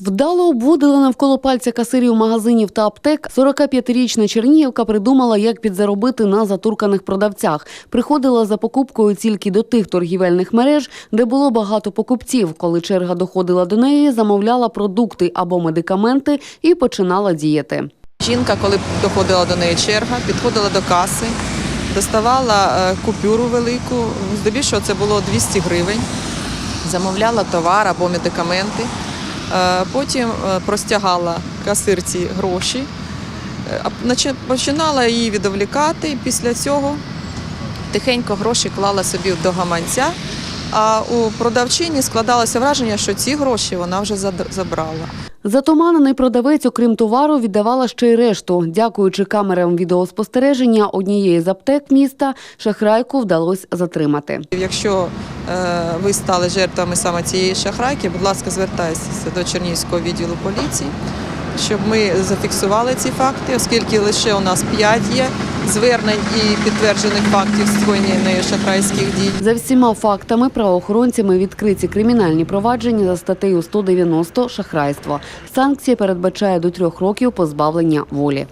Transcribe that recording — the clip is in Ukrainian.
Вдало обводила навколо пальця касирів магазинів та аптек. 45-річна Чернігівка придумала, як підзаробити на затурканих продавцях. Приходила за покупкою тільки до тих торгівельних мереж, де було багато покупців. Коли черга доходила до неї, замовляла продукти або медикаменти і починала діяти. Жінка, коли доходила до неї черга, підходила до каси, доставала е, купюру велику, здебільшого це було 200 гривень, замовляла товар або медикаменти, потім е, простягала касирці гроші, Е, починала її відволікати. Після цього тихенько гроші клала собі до гаманця. А у продавчині складалося враження, що ці гроші вона вже забрала. Затуманений продавець, окрім товару, віддавала ще й решту. Дякуючи камерам відеоспостереження однієї з аптек міста, шахрайку вдалося затримати. Якщо е, ви стали жертвами саме цієї шахрайки, будь ласка, звертайтеся до Чернігівського відділу поліції, щоб ми зафіксували ці факти, оскільки лише у нас 5 є звернень і підтверджених фактів скоєння шахрайських дій. За всіма фактами правоохоронцями відкриті кримінальні провадження за статтею 190 шахрайство. Санкція передбачає до трьох років позбавлення волі.